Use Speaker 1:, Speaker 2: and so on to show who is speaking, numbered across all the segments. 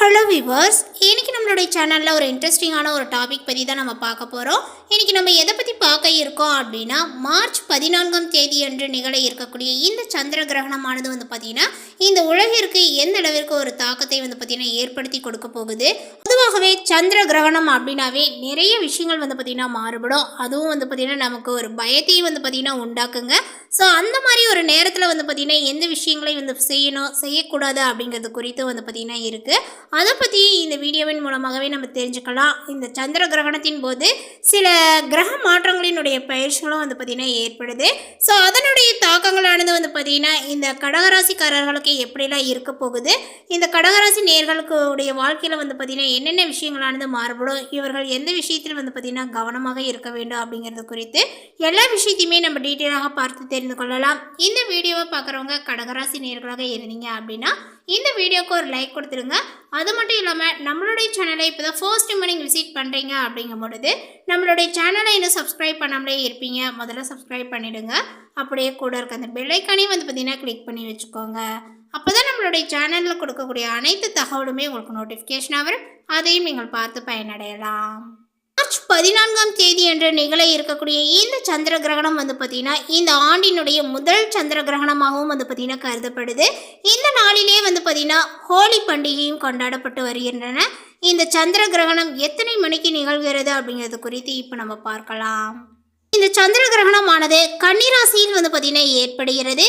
Speaker 1: Hello viewers இன்னைக்கு நம்மளுடைய சேனலில் ஒரு இன்ட்ரெஸ்டிங்கான ஒரு டாபிக் பற்றி தான் நம்ம பார்க்க போகிறோம் இன்னைக்கு நம்ம எதை பற்றி பார்க்க இருக்கோம் அப்படின்னா மார்ச் பதினான்காம் தேதி அன்று நிகழ இருக்கக்கூடிய இந்த சந்திர கிரகணமானது வந்து பார்த்திங்கன்னா இந்த உலகிற்கு எந்த அளவிற்கு ஒரு தாக்கத்தை வந்து பார்த்திங்கன்னா ஏற்படுத்தி கொடுக்க போகுது? பொதுவாகவே சந்திர கிரகணம் அப்படின்னாவே நிறைய விஷயங்கள் வந்து பார்த்திங்கன்னா மாறுபடும். அதுவும் வந்து பார்த்திங்கன்னா நமக்கு ஒரு பயத்தையும் வந்து பார்த்திங்கன்னா உண்டாக்குங்க. ஸோ அந்த மாதிரி ஒரு நேரத்தில் வந்து பார்த்திங்கன்னா எந்த விஷயங்களையும் வந்து செய்யணும் செய்யக்கூடாது அப்படிங்கிறது குறித்து வந்து பார்த்திங்கன்னா இருக்குது அதை பற்றி இந்த வீடியோவின் மூலமாகவே நம்ம தெரிஞ்சுக்கலாம். இந்த சந்திர கிரகணத்தின் போது சில கிரக மாற்றங்களினுடைய பயிற்சிகளும் வந்து பார்த்திங்கன்னா ஏற்படுது. ஸோ அதனுடைய தாக்கங்களானது வந்து பார்த்திங்கன்னா இந்த கடகராசிக்காரர்களுக்கு எப்படிலாம் இருக்க போகுது? இந்த கடகராசி நேர்களுக்கு உடைய வாழ்க்கையில் வந்து பார்த்திங்கன்னா என்னென்ன விஷயங்களானது மாறுபடும்? இவர்கள் எந்த விஷயத்தில் வந்து பார்த்திங்கன்னா கவனமாக இருக்க வேண்டும் அப்படிங்கிறது குறித்து எல்லா விஷயத்தையுமே நம்ம டீட்டெயிலாக பார்த்து தெரிந்து கொள்ளலாம். இந்த வீடியோவை பார்க்குறவங்க கடகராசி நேர்களாக இருந்தீங்க அப்படின்னா இந்த வீடியோக்கு ஒரு லைக் கொடுத்துருங்க அது மட்டும் இல்லாமல் நம்மளுடைய சேனலை இப்போ தான் ஃபர்ஸ்ட் டைம் நீங்கள் விசிட் பண்ணுறீங்க அப்படிங்கும் பொழுது நம்மளுடைய சேனலை இன்னும் சப்ஸ்கிரைப் பண்ணாமலே இருப்பீங்க. முதல்ல சப்ஸ்கிரைப் பண்ணிவிடுங்க அப்படியே கூட இருக்க அந்த பெல்லைக்கானையும் வந்து பார்த்திங்கன்னா கிளிக் பண்ணி வச்சுக்கோங்க. அப்போ தான் நம்மளுடைய சேனலில் கொடுக்கக்கூடிய அனைத்து தகவலுமே உங்களுக்கு நோட்டிஃபிகேஷனாக வரும். அதையும் நீங்கள் பார்த்து பயனடையலாம். மார்ச் பதினான்காம் தேதி என்ற நிகழ இருக்கக்கூடிய இந்த சந்திர கிரகணம் வந்து பார்த்தீங்கன்னா இந்த ஆண்டினுடைய முதல் சந்திர கிரகணமாகவும் வந்து பார்த்தீங்கன்னா கருதப்படுது. இந்த நாளிலே வந்து பார்த்தீங்கன்னா ஹோலி பண்டிகையும் கொண்டாடப்பட்டு வருகின்றன. இந்த சந்திர கிரகணம் எத்தனை மணிக்கு நிகழ்கிறது அப்படிங்கிறது குறித்து இப்போ நம்ம பார்க்கலாம். இந்த சந்திர கிரகணமானது கன்னிராசியில் வந்து பார்த்தீங்கன்னா ஏற்படுகிறது.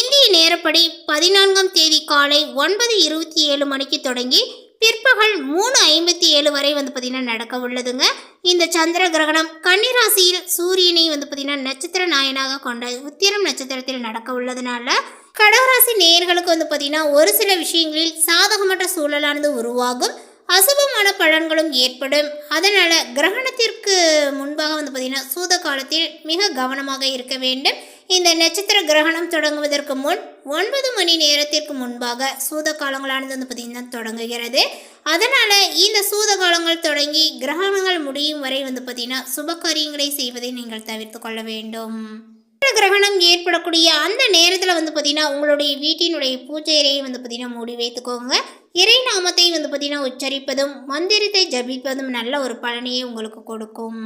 Speaker 1: இந்திய நேரப்படி பதினான்காம் தேதி காலை ஒன்பது இருபத்தி ஏழு மணிக்கு தொடங்கி பிற்பகல் மூணு ஐம்பத்தி ஏழு வரை வந்து பார்த்திங்கன்னா நடக்க உள்ளதுங்க. இந்த சந்திர கிரகணம் கன்னிராசியில் சூரியனை வந்து பார்த்திங்கன்னா நட்சத்திர நாயனாக கொண்ட உத்திரம் நட்சத்திரத்தில் நடக்க உள்ளதுனால கடகராசி நேயர்களுக்கு வந்து பார்த்திங்கன்னா ஒரு சில விஷயங்களில் சாதகமற்ற சூழலானது உருவாகும். அசுபமான பலன்களும் ஏற்படும். அதனால் கிரகணத்திற்கு முன்பாக வந்து பார்த்திங்கன்னா சூத காலத்தில் மிக கவனமாக இருக்க வேண்டும். இந்த நட்சத்திர கிரகணம் தொடங்குவதற்கு முன் ஒன்பது மணி நேரத்திற்கு முன்பாக சூத காலங்களானது வந்து பார்த்திங்கன்னா தொடங்குகிறது. அதனால் இந்த சூத காலங்கள் தொடங்கி கிரகணங்கள் முடியும் வரை வந்து பார்த்திங்கன்னா சுபகாரியங்களை செய்வதை நீங்கள் தவிர்த்து கொள்ள வேண்டும். கிரகணம் ஏற்படக்கூடிய அந்த நேரத்தில் வந்து பார்த்திங்கன்னா உங்களுடைய வீட்டினுடைய பூஜை அறையை வந்து பார்த்திங்கன்னா மூடி வைத்துக்கோங்க. இறை நாமத்தை வந்து பார்த்திங்கன்னா உச்சரிப்பதும் மந்திரத்தை ஜபிப்பதும் நல்ல ஒரு பலனையை உங்களுக்கு கொடுக்கும்.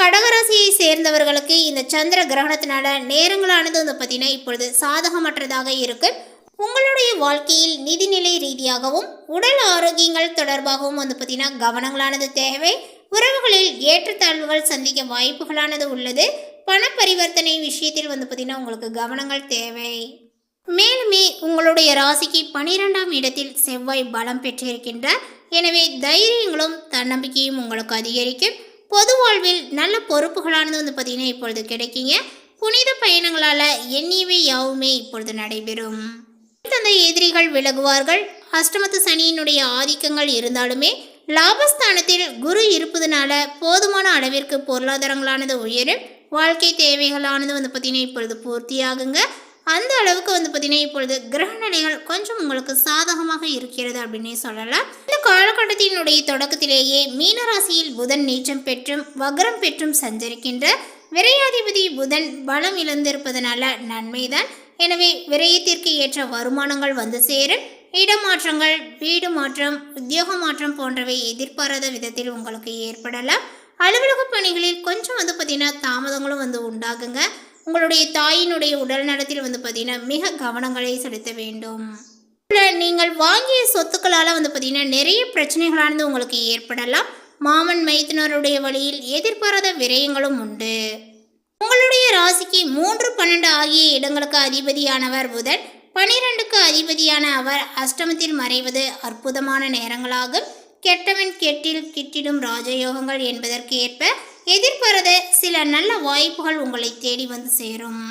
Speaker 1: கடகராசியை சேர்ந்தவர்களுக்கு இந்த சந்திர கிரகணத்தினால நேரங்களானது வந்து பார்த்தீங்கன்னா இப்பொழுது சாதகமற்றதாக இருக்கு. உங்களுடைய வாழ்க்கையில் நிதிநிலை ரீதியாகவும் உடல் ஆரோக்கியங்கள் தொடர்பாகவும் வந்து பார்த்திங்கன்னா கவனங்களானது தேவை. உறவுகளில் ஏற்றத்தாழ்வுகள் சந்திக்க வாய்ப்புகளானது உள்ளது. பண பரிவர்த்தனை விஷயத்தில் வந்து பார்த்திங்கன்னா உங்களுக்கு கவனங்கள் தேவை. மேலுமே உங்களுடைய ராசிக்கு பனிரெண்டாம் இடத்தில் செவ்வாய் பலம் பெற்றிருக்கின்றார். எனவே தைரியங்களும் தன்னம்பிக்கையும் உங்களுக்கு அதிகரிக்கும். பொது வாழ்வில் நல்ல பொறுப்புகளானது வந்து பார்த்திங்கன்னா இப்பொழுது கிடைக்குங்க. புனித பயணங்களால் எண்ணியவை யாவுமே இப்பொழுது நடைபெறும். தந்தை எதிரிகள் விலகுவார்கள். அஷ்டமத்து சனியினுடைய ஆதிக்கங்கள் இருந்தாலுமே லாபஸ்தானத்தில் குரு இருப்பதனால போதுமான அளவிற்கு பொருளாதாரங்களானது உயரும். வாழ்க்கை தேவைகளானது வந்து பார்த்திங்கன்னா இப்பொழுது பூர்த்தியாகுங்க. அந்த அளவுக்கு வந்து பார்த்திங்கன்னா இப்பொழுது கிரகநிலைகள் கொஞ்சம் உங்களுக்கு சாதகமாக இருக்கிறது அப்படின்னே சொல்லலாம். இந்த காலகட்டத்தினுடைய தொடக்கத்திலேயே மீனராசியில் புதன் நீச்சம் பெற்றும் வக்ரம் பெற்றும் சஞ்சரிக்கின்ற விரையாதிபதி புதன் பலம் இழந்திருப்பதனால நன்மைதான். எனவே விரயத்திற்கு ஏற்ற வருமானங்கள் வந்து சேரும். இடமாற்றங்கள் வீடு மாற்றம் உத்தியோக மாற்றம் போன்றவை எதிர்பாராத விதத்தில் உங்களுக்கு ஏற்படலாம். அலுவலக பணிகளில் கொஞ்சம் வந்து பார்த்திங்கன்னா தாமதங்களும் வந்து உண்டாகுங்க. உங்களுடைய தாயினுடைய உடல் நலத்தில் வந்து பார்த்திங்கன்னா மிக கவனங்களை செலுத்த வேண்டும். நீங்கள் வாங்கிய சொத்துக்களால் வந்து பார்த்தீங்கன்னா நிறைய பிரச்சனைகளானது உங்களுக்கு ஏற்படலாம். மாமன் மைத்தினருடைய வழியில் எதிர்பாராத விரயங்களும் உண்டு. உங்களுடைய ராசிக்கு மூன்று பன்னெண்டு ஆகிய இடங்களுக்கு அதிபதியானவர் புதன். பனிரெண்டுக்கு அதிபதியான அவர் அஷ்டமத்தில் மறைவது அற்புதமான நேரங்களாகும். கெட்டவன் கெட்டில் கிட்டிடும் ராஜயோகங்கள் என்பதற்கு ஏற்ப எதிர்பாராத சில நல்ல வாய்ப்புகள் உங்களை தேடி வந்து சேரும்.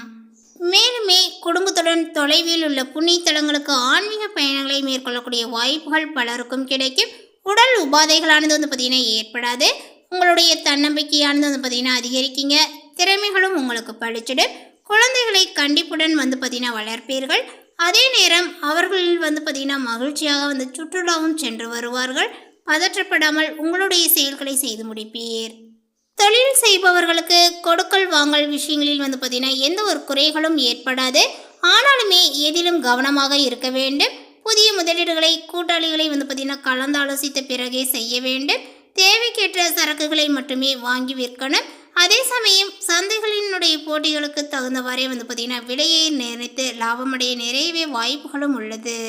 Speaker 1: மேலுமே குடும்பத்துடன் தொலைவில் உள்ள புண்ணிய தலங்களுக்கு ஆன்மீக பயணங்களை மேற்கொள்ளக்கூடிய வாய்ப்புகள் பலருக்கும் கிடைக்கும். உடல் உபாதைகளானது வந்து பார்த்திங்கன்னா ஏற்படாது. உங்களுடைய தன்னம்பிக்கையானது வந்து பார்த்திங்கன்னா அதிகரிக்கீங்க. திறமைகளும் உங்களுக்கு பழிச்சிடும். குழந்தைகளை கண்டிப்புடன் வந்து பார்த்திங்கன்னா வளர்ப்பீர்கள். அதே நேரம் அவர்கள் வந்து பார்த்திங்கன்னா மகிழ்ச்சியாக வந்து சுற்றுலாவும் சென்று வருவார்கள். பதற்றப்படாமல் உங்களுடைய செயல்களை செய்து முடிப்பீர். தொழில் செய்பவர்களுக்கு கொடுக்கல் வாங்கல் விஷயங்களில் வந்து பார்த்திங்கன்னா எந்த ஒரு குறைகளும் ஏற்படாது. ஆனாலுமே எதிலும் கவனமாக இருக்க வேண்டும். புதிய முதலீடுகளை கூட்டாளிகளை வந்து பார்த்தீங்கன்னா கலந்து ஆலோசித்த பிறகே செய்ய வேண்டும். தேவைக்கேற்ற சரக்குகளை மட்டுமே வாங்கி விற்கணும். அதே சமயம் சந்தைகளினுடைய போட்டிகளுக்கு தகுந்தவாறே வந்து பார்த்தீங்கன்னா விலையை நிர்ணயித்து லாபமடைய நிறையவே வாய்ப்புகளும் உள்ளது.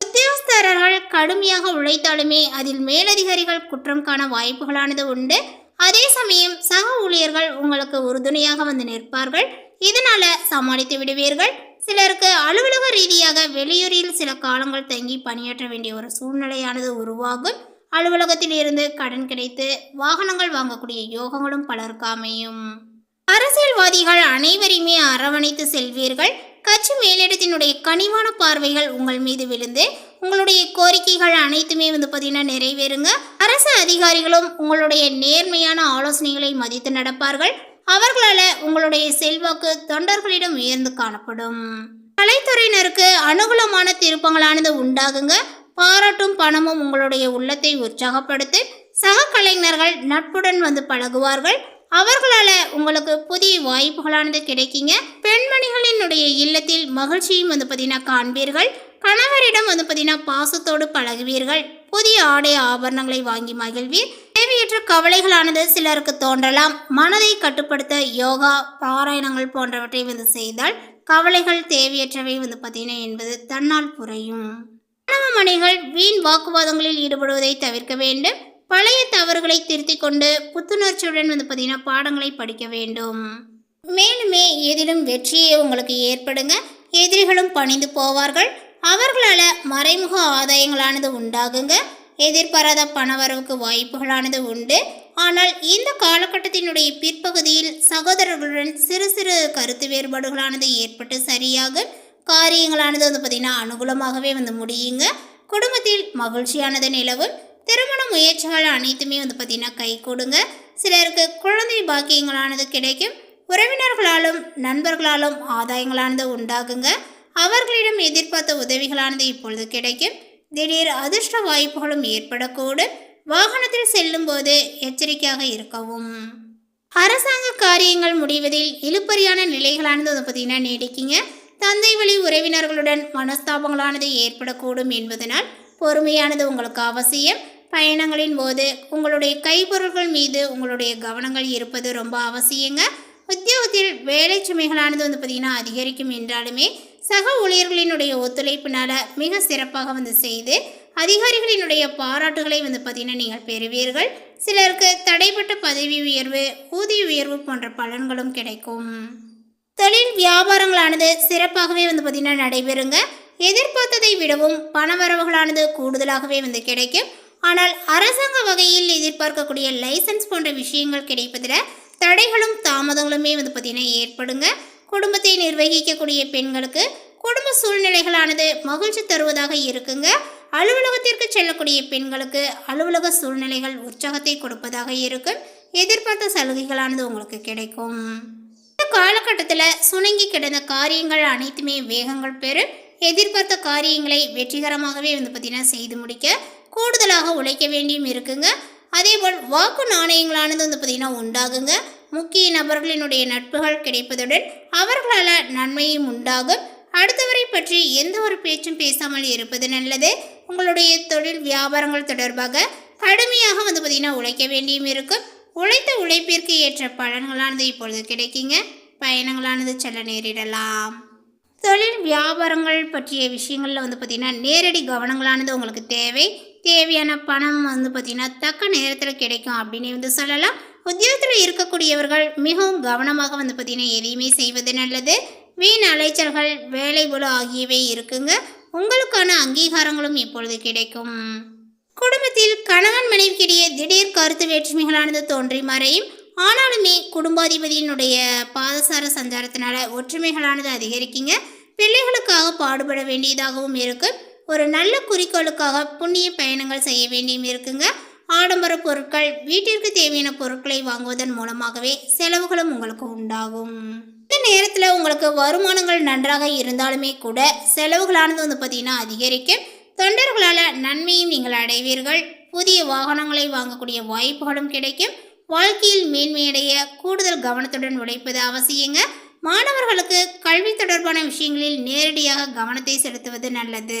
Speaker 1: உத்தியோகஸ்தரர்கள் கடுமையாக உழைத்தாலுமே அதில் மேலதிகாரிகள் குற்றம் காண வாய்ப்புகளானது உண்டு. அதே சமயம் சக ஊழியர்கள் உங்களுக்கு உறுதுணையாக வந்து நிற்பார்கள். இதனால சமாளித்து விடுவீர்கள். சிலருக்கு அலுவலக ரீதியாக வெளியூரில் சில காலங்கள் தங்கி பணியாற்ற வேண்டிய ஒரு சூழ்நிலையானது உருவாகும். அலுவலகத்தில் இருந்து கடன் கிடைத்து வாகனங்கள் வாங்கக்கூடிய யோகங்களும் பலருக்கு அமையும். அரசியல்வாதிகள் அனைவரையுமே அரவணைத்து செல்வீர்கள். கட்சி மேலிடத்தினுடைய கனிவான பார்வைகள் உங்கள் மீது விழுந்து உங்களுடைய கோரிக்கைகள் அனைத்துமே வந்து பார்த்தீங்கன்னா நிறைவேறுங்க. அரசு அதிகாரிகளும் உங்களுடைய நேர்மையான ஆலோசனைகளை மதித்து நடப்பார்கள். அவர்களால் உங்களுடைய செல்வாக்கு தொண்டர்களிடம் உயர்ந்து காணப்படும். கலைத்துறையினருக்கு அனுகூலமான திருப்பங்களானது உண்டாகுங்க. பாராட்டும் பணமும் உங்களுடைய உள்ளத்தை உற்சாகப்படுத்தி சக கலைஞர்கள் நட்புடன் வந்து பழகுவார்கள். அவர்களால் உங்களுக்கு புதிய வாய்ப்புகளானது கிடைக்குங்க. பெண்மணிகளினுடைய இல்லத்தில் மகிழ்ச்சியும் வந்து பார்த்தீங்கன்னா காண்பீர்கள். கணவரிடம் வந்து பார்த்தீங்கன்னா பாசத்தோடு பழகுவீர்கள். புதிய ஆடை ஆபரணங்களை வாங்கி மகிழ்வீர். தேவையற்ற கவலைகளானது சிலருக்கு தோன்றலாம். மனதை கட்டுப்படுத்த யோகா பாராயணங்கள் போன்றவற்றை வந்து செய்தால் கவலைகள் தேவையற்றவை வந்து பார்த்தீங்கன்னா என்பது தன்னால் குறையும் மாணவ மணிகள் வீண் வாக்குவாதங்களில் ஈடுபடுவதை தவிர்க்க வேண்டும். பழைய தவறுகளை திருத்திக் கொண்டு புத்துணர்ச்சியுடன் வந்து பார்த்தீங்கன்னா பாடங்களை படிக்க வேண்டும். மேலுமே எதிலும் வெற்றியை உங்களுக்கு ஏற்படுங்க. எதிரிகளும் பணிந்து போவார்கள். அவர்களால் மறைமுக ஆதாயங்களானது உண்டாகுங்க. எதிர்பாராத பணவரவுக்கு வாய்ப்புகளானது உண்டு. ஆனால் இந்த காலகட்டத்தினுடைய பிற்பகுதியில் சகோதரர்களுடன் சிறு சிறு கருத்து வேறுபாடுகளானது ஏற்பட்டு சரியாகும் காரியங்களானது வந்து பார்த்திங்கன்னா அனுகூலமாகவே வந்து முடியுங்க. குடும்பத்தில் மகிழ்ச்சியானது நிலவும். முயற்சிகள் அனைத்துமே வந்து பார்த்திங்கன்னா கை கொடுங்க. சிலருக்கு குழந்தை பாக்கியங்களானது கிடைக்கும். உறவினர்களாலும் நண்பர்களாலும் ஆதாயங்களானது உண்டாகுங்க. அவர்களிடம் எதிர்பார்த்த உதவிகளானது இப்பொழுது கிடைக்கும். திடீர் அதிர்ஷ்ட வாய்ப்புகளும் ஏற்படக்கூடும். வாகனத்தில் செல்லும் போது எச்சரிக்கையாக இருக்கவும். அரசாங்க காரியங்கள் முடிவதில் இழுப்பறியான நிலைகளானது வந்து பார்த்திங்கன்னா நீடிக்குங்க. தந்தை வழி உறவினர்களுடன் மனஸ்தாபங்களானது ஏற்படக்கூடும் என்பதனால் பொறுமையானது உங்களுக்கு அவசியம். பயணங்களின் போது உங்களுடைய கைப்பொருள்கள் மீது உங்களுடைய கவனங்கள் இருப்பது ரொம்ப அவசியங்க. உத்தியோகத்தில் வேலை சுமைகளானது வந்து பார்த்திங்கன்னா அதிகரிக்கும் என்றாலுமே சக ஊழியர்களினுடைய ஒத்துழைப்பினால் மிக சிறப்பாக வந்து செய்து அதிகாரிகளினுடைய பாராட்டுகளை வந்து பார்த்திங்கன்னா நீங்கள் பெறுவீர்கள். சிலருக்கு தடைப்பட்ட பதவி உயர்வு ஊதிய உயர்வு போன்ற பலன்களும் கிடைக்கும். தொழில் வியாபாரங்களானது சிறப்பாகவே வந்து பார்த்திங்கன்னா நடைபெறுங்க. எதிர்பார்த்ததை விடவும் பணவரவுகளானது கூடுதலாகவே வந்து கிடைக்கும். ஆனால் அரசாங்க வகையில் எதிர்பார்க்கக்கூடிய லைசன்ஸ் போன்ற விஷயங்கள் கிடைப்பதில் தடைகளும் தாமதங்களுமே வந்து பார்த்திங்கன்னா ஏற்படுங்க. குடும்பத்தை நிர்வகிக்கக்கூடிய பெண்களுக்கு குடும்ப சூழ்நிலைகளானது மகிழ்ச்சி தருவதாக இருக்குங்க. அலுவலகத்திற்கு செல்லக்கூடிய பெண்களுக்கு அலுவலக சூழ்நிலைகள் உற்சாகத்தை கொடுப்பதாக இருக்கும். எதிர்பார்த்த சலுகைகளானது உங்களுக்கு கிடைக்கும். இந்த காலகட்டத்தில் சுணங்கி கிடந்த காரியங்கள் அனைத்துமே வேகங்கள் பெறும். எதிர்பார்த்த காரியங்களை வெற்றிகரமாகவே வந்து பார்த்தீங்கன்னா செய்து முடிக்க கூடுதலாக உழைக்க வேண்டியும் இருக்குங்க. அதேபோல் வாக்கு நாணயங்களானது வந்து பார்த்திங்கன்னா உண்டாகுங்க. முக்கிய நபர்களினுடைய நட்புகள் கிடைப்பதுடன் அவர்களால் நன்மையும் உண்டாகும். அடுத்தவரை பற்றி எந்த ஒரு பேச்சும் பேசாமல் இருப்பது நல்லது. உங்களுடைய தொழில் வியாபாரங்கள் தொடர்பாக கடுமையாக வந்து பார்த்திங்கன்னா உழைக்க வேண்டியும் இருக்கும். உழைத்த உழைப்பிற்கு ஏற்ற பலன்களானது இப்பொழுது கிடைக்குங்க. பயணங்களானது செல்ல நேரிடலாம். தொழில் வியாபாரங்கள் பற்றிய விஷயங்களில் வந்து பார்த்திங்கன்னா நேரடி கவனங்களானது உங்களுக்கு தேவை. தேவையான பணம் வந்து பார்த்திங்கன்னா தக்க நேரத்தில் கிடைக்கும் அப்படின்னு வந்து சொல்லலாம். உத்தியோகத்தில் இருக்கக்கூடியவர்கள் மிகவும் கவனமாக வந்து பார்த்திங்கன்னா எதையுமே செய்வது நல்லது. வீண் அலைச்சல்கள் வேலை குழு ஆகியவை இருக்குங்க. உங்களுக்கான அங்கீகாரங்களும் இப்பொழுது கிடைக்கும். குடும்பத்தில் கணவன் மனைவிக்கிடையே திடீர் கருத்து வேற்றுமைகளானது தோன்றி மறையும். ஆனாலுமே குடும்பாதிபதியினுடைய பாதசார சஞ்சாரத்தினால ஒற்றுமைகளானது அதிகரிக்குங்க. பிள்ளைகளுக்காக பாடுபட வேண்டியதாகவும் இருக்குது ஒரு நல்ல குறிக்கோளுக்காக புண்ணிய பயணங்கள் செய்ய வேண்டியும் இருக்குங்க. ஆடம்பர பொருட்கள் வீட்டிற்கு தேவையான பொருட்களை வாங்குவதன் மூலமாகவே செலவுகளும் உங்களுக்கு உண்டாகும். இந்த நேரத்தில் உங்களுக்கு வருமானங்கள் நன்றாக இருந்தாலுமே கூட செலவுகளானது வந்து பார்த்தீங்கன்னா அதிகரிக்கும். தொண்டர்களால் நன்மையும் நீங்கள் அடைவீர்கள். புதிய வாகனங்களை வாங்கக்கூடிய வாய்ப்புகளும் கிடைக்கும். வாழ்க்கையில் மேன்மையடைய கூடுதல் கவனத்துடன் உழைப்பது அவசியங்க. மாணவர்களுக்கு கல்வி தொடர்பான விஷயங்களில் நேரடியாக கவனத்தை செலுத்துவது நல்லது.